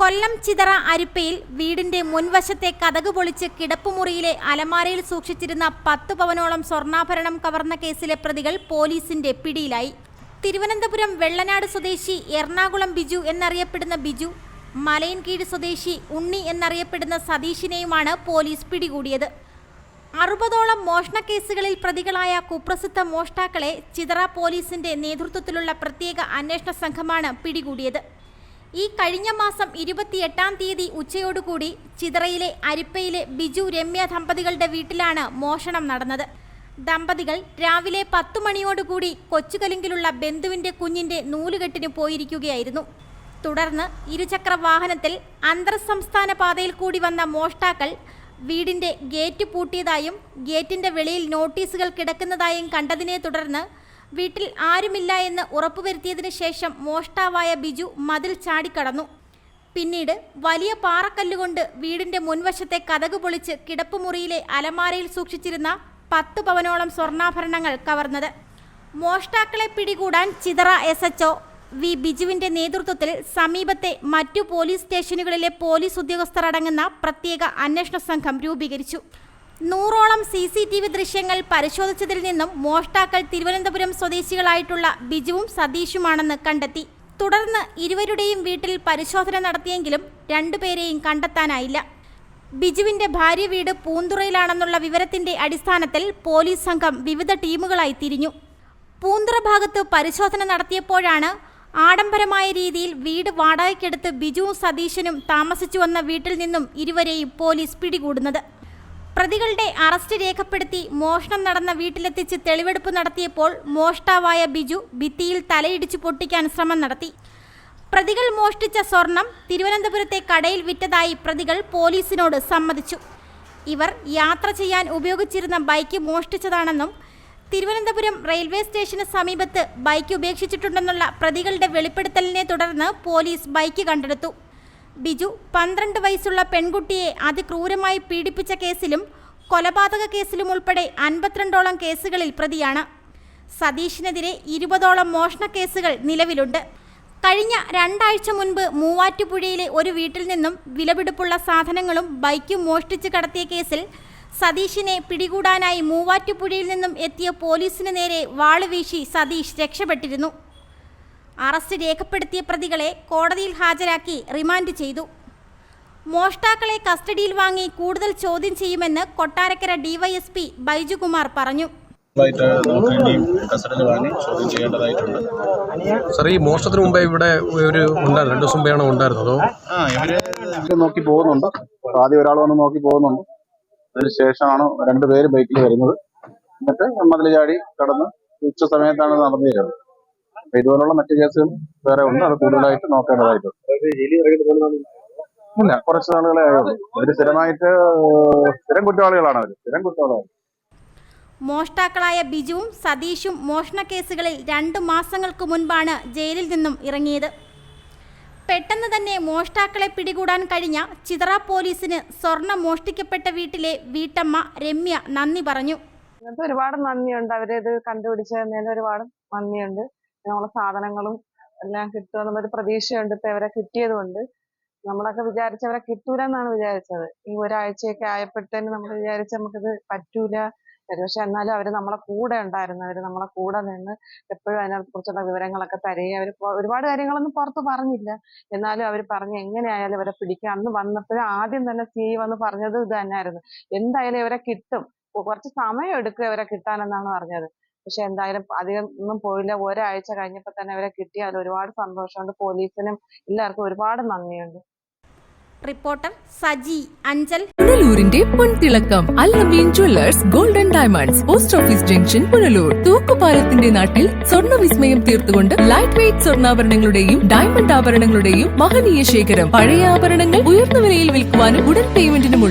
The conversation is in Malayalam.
കൊല്ലം ചിതറ അരിപ്പയിൽ വീടിന്റെ മുൻവശത്തെ കതക് പൊളിച്ച് കിടപ്പുമുറിയിലെ അലമാരയിൽ സൂക്ഷിച്ചിരുന്ന പത്തു പവനോളം സ്വർണാഭരണം കവർന്ന കേസിലെ പ്രതികൾ പോലീസിന്റെ പിടിയിലായി. തിരുവനന്തപുരം വെള്ളനാട് സ്വദേശി എറണാകുളം ബിജു എന്നറിയപ്പെടുന്ന ബിജു മലയൻകീഴ് സ്വദേശി ഉണ്ണി എന്നറിയപ്പെടുന്ന സതീഷിനെയുമാണ് പോലീസ് പിടികൂടിയത്. അറുപതോളം മോഷണക്കേസുകളിൽ പ്രതികളായ കുപ്രസിദ്ധ മോഷ്ടാക്കളെ ചിതറ പോലീസിന്റെ നേതൃത്വത്തിലുള്ള പ്രത്യേക അന്വേഷണ സംഘമാണ് പിടികൂടിയത്. ഈ കഴിഞ്ഞ മാസം ഇരുപത്തിയെട്ടാം തീയതി ഉച്ചയോടുകൂടി ചിതറയിലെ അരിപ്പയിലെ ബിജു രമ്യ ദമ്പതികളുടെ വീട്ടിലാണ് മോഷണം നടന്നത്. ദമ്പതികൾ രാവിലെ പത്തു മണിയോടുകൂടി കൊച്ചുകലിങ്കിലുള്ള ബന്ധുവിന്റെ കുഞ്ഞിന്റെ നൂലുകെട്ടിന് പോയിരിക്കുകയായിരുന്നു. തുടർന്ന് ഇരുചക്ര വാഹനത്തിൽ അന്തർ സംസ്ഥാന പാതയിൽ കൂടി വന്ന മോഷ്ടാക്കൾ വീടിന്റെ ഗേറ്റ് പൂട്ടിയതായും ഗേറ്റിന്റെ വെളിയിൽ നോട്ടീസുകൾ കിടക്കുന്നതായും കണ്ടതിനെ തുടർന്ന് വീട്ടിൽ ആരുമില്ല എന്ന് ഉറപ്പുവരുത്തിയതിനു ശേഷം മോഷ്ടാവായ ബിജു മതിൽ ചാടിക്കടന്നു. പിന്നീട് വലിയ പാറക്കല്ലുകൊണ്ട് വീടിന്റെ മുൻവശത്തെ കതക് പൊളിച്ച് കിടപ്പുമുറിയിലെ അലമാരയിൽ സൂക്ഷിച്ചിരുന്ന പത്ത് പവനോളം സ്വർണാഭരണങ്ങൾ കവർന്നത്. മോഷ്ടാക്കളെ പിടികൂടാൻ ചിതറ എസ് എച്ച് വി ബിജുവിന്റെ നേതൃത്വത്തിൽ സമീപത്തെ മറ്റു പോലീസ് സ്റ്റേഷനുകളിലെ പോലീസ് ഉദ്യോഗസ്ഥർ അടങ്ങുന്ന പ്രത്യേക അന്വേഷണ സംഘം രൂപീകരിച്ചു. നൂറോളം സി സി ടി വി ദൃശ്യങ്ങൾ പരിശോധിച്ചതിൽ നിന്നും മോഷ്ടാക്കൾ തിരുവനന്തപുരം സ്വദേശികളായിട്ടുള്ള ബിജുവും സതീഷുമാണെന്ന് കണ്ടെത്തി. തുടർന്ന് ഇരുവരുടെയും വീട്ടിൽ പരിശോധന നടത്തിയെങ്കിലും രണ്ടുപേരെയും കണ്ടെത്താനായില്ല. ബിജുവിന്റെ ഭാര്യ വീട് പൂന്തുറയിലാണെന്നുള്ള വിവരത്തിന്റെ അടിസ്ഥാനത്തിൽ പോലീസ് സംഘം വിവിധ ടീമുകളായി തിരിഞ്ഞു. പൂന്തുറ ഭാഗത്ത് പരിശോധന നടത്തിയപ്പോഴാണ് ആഡംബരമായ രീതിയിൽ വീട് വാടകയ്ക്കെടുത്ത് ബിജുവും സതീശനും താമസിച്ചു വന്ന വീട്ടിൽ നിന്നും ഇരുവരെയും പോലീസ് പിടികൂടുന്നത്. പ്രതികളുടെ അറസ്റ്റ് രേഖപ്പെടുത്തി മോഷണം നടന്ന വീട്ടിലെത്തിച്ച് തെളിവെടുപ്പ് നടത്തിയപ്പോൾ മോഷ്ടാവായ ബിജു ഭിത്തിയിൽ തലയിടിച്ചു പൊട്ടിക്കാൻ ശ്രമം നടത്തി. പ്രതികൾ മോഷ്ടിച്ച സ്വർണം തിരുവനന്തപുരത്തെ കടയിൽ വിറ്റതായി പ്രതികൾ പോലീസിനോട് സമ്മതിച്ചു. ഇവർ യാത്ര ചെയ്യാൻ ഉപയോഗിച്ചിരുന്ന ബൈക്ക് മോഷ്ടിച്ചതാണെന്നും തിരുവനന്തപുരം റെയിൽവേ സ്റ്റേഷന് സമീപത്ത് ബൈക്ക് ഉപേക്ഷിച്ചിട്ടുണ്ടെന്നുള്ള പ്രതികളുടെ വെളിപ്പെടുത്തലിനെ തുടർന്ന് പോലീസ് ബൈക്ക് കണ്ടെടുത്തു. ബിജു പന്ത്രണ്ട് വയസ്സുള്ള പെൺകുട്ടിയെ അതിക്രൂരമായി പീഡിപ്പിച്ച കേസിലും കൊലപാതക കേസിലും ഉൾപ്പെടെ അൻപത്തിരണ്ടോളം കേസുകളിൽ പ്രതിയാണ്. സതീഷിനെതിരെ ഇരുപതോളം മോഷണ കേസുകൾ നിലവിലുണ്ട്. കഴിഞ്ഞ രണ്ടാഴ്ച മുൻപ് മൂവാറ്റുപുഴയിലെ ഒരു വീട്ടിൽ നിന്നും വിലപിടിപ്പുള്ള സാധനങ്ങളും ബൈക്കും മോഷ്ടിച്ച് കടത്തിയ കേസിൽ സതീഷിനെ പിടികൂടാനായി മൂവാറ്റുപുഴയിൽ നിന്നും എത്തിയ പോലീസിന് നേരെ വാളുവീശി സതീഷ് രക്ഷപ്പെട്ടിരുന്നു. അറസ്റ്റ് രേഖപ്പെടുത്തിയ പ്രതികളെ കോടതിയിൽ ഹാജരാക്കി റിമാൻഡ് ചെയ്തു. മോഷ്ടാക്കളെ കസ്റ്റഡിയിൽ വാങ്ങി കൂടുതൽ ചോദ്യം ചെയ്യുമെന്ന് കൊട്ടാരക്കര ഡിവൈഎസ്പി ബൈജുകുമാർ പറഞ്ഞു. സാർ ഈ മോഷണത്തിന് മുമ്പേ ഇവിടെ ഒരു ഉണ്ടായിരുന്നു രണ്ട് ദിവസം മുമ്പെയാണോ ഉണ്ടായിരുന്നത് അതോ? നോക്കി പോകുന്നുണ്ട്. ആദ്യം ഒരാൾ വന്ന് നോക്കി പോകുന്നുണ്ട്. അതിന് ശേഷമാണ് രണ്ടുപേര് ബൈക്കിൽ വരുന്നത്. എന്നിട്ട് മതിൽ ചാടി കടന്ന് ഉച്ച സമയത്താണ് നടന്നിരുന്നത്. ഇതുപോലുള്ള മറ്റു കേസുകൾ വേറെ ഉണ്ട്. അത് കൂടുതലായിട്ട് നോക്കേണ്ടതായിട്ടുണ്ട്. ഇല്ല കുറച്ച് നാളുകളെ ആയുള്ളൂ. അവർ സ്ഥിരമായിട്ട് സ്ഥിരം കുറ്റവാളികളാണ് അവർ സ്ഥിരം കുറ്റവാളികൾ മോഷ്ടാക്കളായ ബിജുവും സതീഷും മോഷണ കേസുകളിൽ രണ്ട് മാസങ്ങൾക്ക് മുൻപാണ് ജയിലിൽ നിന്നും ഇറങ്ങിയത്. പെട്ടെന്ന് തന്നെ മോഷ്ടാക്കളെ പിടികൂടാൻ കഴിഞ്ഞ ചിതറ പോലീസിന് സ്വർണം മോഷ്ടിക്കപ്പെട്ട വീട്ടിലെ വീട്ടമ്മ രമ്യ നന്ദി പറഞ്ഞു. ഒരുപാട് നന്ദിയുണ്ട്. അവരത് കണ്ടുപിടിച്ചതിന് ഒരുപാട് നന്ദിയുണ്ട്. നമ്മളെ സാധനങ്ങളും എല്ലാം കിട്ടുമെന്നുള്ളൊരു പ്രതീക്ഷയുണ്ട്. ഇപ്പൊ ഇവരെ കിട്ടിയത് കൊണ്ട് നമ്മളൊക്കെ വിചാരിച്ചവരെ കിട്ടൂലെന്നാണ് വിചാരിച്ചത്. ഈ ഒരാഴ്ചയൊക്കെ ആയപ്പോഴത്തേന് നമ്മൾ വിചാരിച്ച നമുക്കിത് പറ്റൂല. പക്ഷെ എന്നാലും അവർ നമ്മളെ കൂടെ ഉണ്ടായിരുന്നു. അവർ നമ്മളെ കൂടെ നിന്ന് എപ്പോഴും അതിനെ കുറിച്ചുള്ള വിവരങ്ങളൊക്കെ തരികയും അവർ ഒരുപാട് കാര്യങ്ങളൊന്നും പുറത്ത് പറഞ്ഞില്ല. എന്നാലും അവർ പറഞ്ഞു എങ്ങനെയായാലും ഇവരെ പിടിക്കാം. അന്ന് വന്നപ്പോഴും ആദ്യം തന്നെ സി വന്ന് പറഞ്ഞത് ഇത് തന്നെയായിരുന്നു എന്തായാലും ഇവരെ കിട്ടും. കുറച്ച് സമയം എടുക്കും ഇവരെ കിട്ടാനെന്നാണ് പറഞ്ഞത്. പക്ഷെ എന്തായാലും അധികം ഒന്നും പോയില്ല. ഒരാഴ്ച കഴിഞ്ഞപ്പോ തന്നെ അവരെ കിട്ടി. അതിൽ ഒരുപാട് സന്തോഷമുണ്ട്. പോലീസിനും എല്ലാവർക്കും ഒരുപാട് നന്ദിയുണ്ട്. റിപ്പോർട്ടർ സജി അഞ്ചൽ. പുനലൂരിന്റെ പൊൻതിളക്കം Allameen jewellers golden diamonds post office junction Punalur. തൂക്കുപാലത്തിന്റെ നാട്ടിൽ സ്വർണ വിസ്മയം തീർത്തുകൊണ്ട് ലൈറ്റ് വെയിറ്റ് സ്വർണാഭരണങ്ങളുടെയും ഡയമണ്ട് ആഭരണങ്ങളുടെയും മഹനീയ ശേഖരം. പഴയ ആഭരണങ്ങൾ ഉയർന്ന വിലയിൽ വിൽക്കുവാനും ഉടൻ